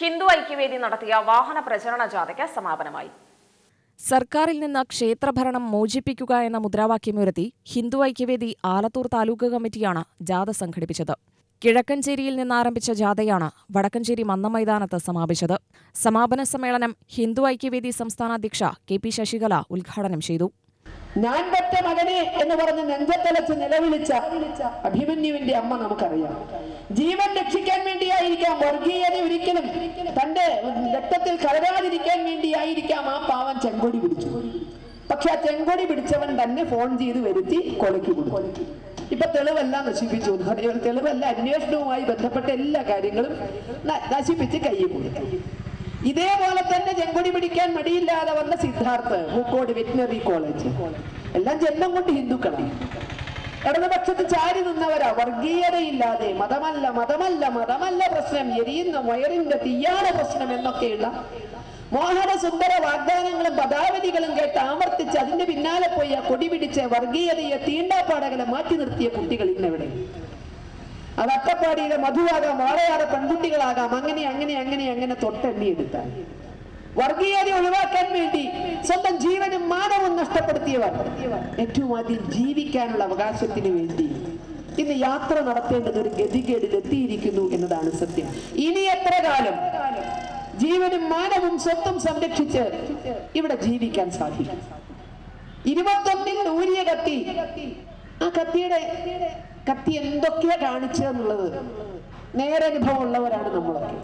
ഹിന്ദു ഐക്യവേദി നടത്തിയ വാഹന പ്രചരണ ജാഥയ്ക്ക് സമാപനമായി. സർക്കാരിൽ നിന്ന് ക്ഷേത്രഭരണം മോചിപ്പിക്കുക എന്ന മുദ്രാവാക്യമുയർത്തി ഹിന്ദു ഐക്യവേദി ആലത്തൂർ താലൂക്ക് കമ്മിറ്റിയാണ് ജാഥ സംഘടിപ്പിച്ചത്. കിഴക്കഞ്ചേരിയിൽ നിന്നാരംഭിച്ച ജാഥയാണ് വടക്കഞ്ചേരി മന്നമൈതാനത്ത് സമാപിച്ചത്. സമാപന സമ്മേളനം ഹിന്ദു ഐക്യവേദി സംസ്ഥാന അധ്യക്ഷ കെ പി ശശികല ഉദ്ഘാടനം ചെയ്തു. ഞാൻ പറ്റ മകനെ എന്ന് പറഞ്ഞ് നെഞ്ചത്തലച്ച് നിലവിളിച്ച അഭിമന്യുവിന്റെ അമ്മ നമുക്കറിയാം. ജീവൻ രക്ഷിക്കാൻ വേണ്ടിയായിരിക്കാം വർഗീയത ഒരിക്കലും തന്റെ രക്തത്തിൽ കലരാതിരിക്കാൻ വേണ്ടിയായിരിക്കാം ആ പാവം ചെങ്കൊടി പിടിച്ചു പക്ഷെ ആ ചെങ്കൊടി പിടിച്ചവൻ തന്നെ ഫോൺ ചെയ്ത് വരുത്തി കൊലക്കി കൊടുത്തു. ഇപ്പൊ തെളിവെല്ലാം നശിപ്പിച്ചു. തെളിവല്ല അന്വേഷണവുമായി ബന്ധപ്പെട്ട എല്ലാ കാര്യങ്ങളും നശിപ്പിച്ച് കയ്യിൽ കൊടുത്തു. ഇതേപോലെ തന്നെ ചെങ്കൊടി പിടിക്കാൻ മടിയില്ലാതെ വന്ന സിദ്ധാർത്ഥ് പൂക്കോട് വെറ്റിനറി കോളേജ്. എല്ലാം ജന്മം കൊണ്ട് ഹിന്ദുക്കളാണ്. ഇടതുപക്ഷത്ത് ചാരി നിന്നവരാ. വർഗീയതയില്ലാതെ. മതമല്ല മതമല്ല മതമല്ല പ്രശ്നം. എരിയുന്ന വയറിന്റെ തീയാണ് പ്രശ്നം എന്നൊക്കെയുള്ള മോഹന സുന്ദര വാഗ്ദാനങ്ങളും പദാവലികളും കേട്ട് ആവർത്തിച്ച് അതിന്റെ പിന്നാലെ പോയി ആ കൊടി പിടിച്ച് വർഗീയതയെ തീണ്ടാപ്പാടകളെ മാറ്റി നിർത്തിയ കുട്ടികൾ ഇന്നെവിടെ. അത് അട്ടപ്പാടിയിലെ മധുവാകാം വാളയാറ പെൺകുട്ടികളാകാം. അങ്ങനെ അങ്ങനെ അങ്ങനെ അങ്ങനെ തൊട്ടെണ്ണിയെടുത്താൽ വർഗീയത ഒഴിവാക്കാൻ വേണ്ടി സ്വന്തം ജീവനും മാനവും നഷ്ടപ്പെടുത്തിയവർ ഏറ്റവും ആദ്യം ജീവിക്കാനുള്ള അവകാശത്തിന് വേണ്ടി ഇന്ന് യാത്ര നടത്തേണ്ടത് ഒരു ഗതികേടിൽ എത്തിയിരിക്കുന്നു എന്നതാണ് സത്യം. ഇനി എത്ര കാലം ജീവനും മാനവും സ്വത്തും സംരക്ഷിച്ച് ഇവിടെ ജീവിക്കാൻ സാധിക്കും? ഇരുപത്തൊന്നിൽ ഊരിയ കത്തി. ആ കത്തിയുടെ കത്തി എന്തൊക്കെയാ കാണിച്ചതെന്നുള്ളത് നേരനുഭവം ഉള്ളവരാണ് നമ്മളൊക്കെ.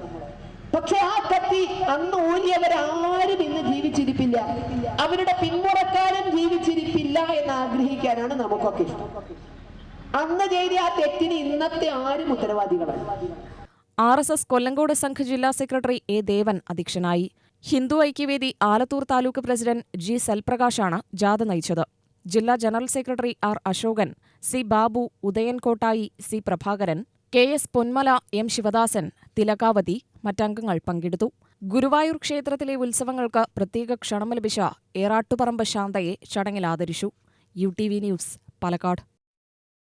പക്ഷെ ആ കത്തി അന്ന് ഊരിയവരാരും ഇന്ന് ജീവിച്ചിരിപ്പില്ല. അവരുടെ പിന്മുറക്കാരും ജീവിച്ചിരിപ്പില്ല എന്ന് ആഗ്രഹിക്കാനാണ് നമുക്കൊക്കെ ഇഷ്ടം. അന്ന് ചെയ്ത ആ തെറ്റിന് ഇന്നത്തെ ആരും ഉത്തരവാദികളാണ് R S S Kollengode Sangh ജില്ലാ സെക്രട്ടറി എ ദേവൻ അധ്യക്ഷനായി. ഹിന്ദു ഐക്യവേദി ആലത്തൂർ താലൂക്ക് പ്രസിഡന്റ് ജി സൽപ്രകാശാണ് ജാഥ നയിച്ചത്. ജില്ലാ general secretary R Ashokan C Babu ഉദയൻകോട്ടായി C Prabhakaran K S Ponmala M Sivadasan Thilakavathi മറ്റംഗങ്ങൾ പങ്കെടുത്തു. ഗുരുവായൂർ ക്ഷേത്രത്തിലെ ഉത്സവങ്ങൾക്ക് പ്രത്യേക ക്ഷണം ലഭിച്ച ഏറാട്ടുപറമ്പ് ശാന്തയെ ചടങ്ങിൽ ആദരിച്ചു. U T V news Palakkad.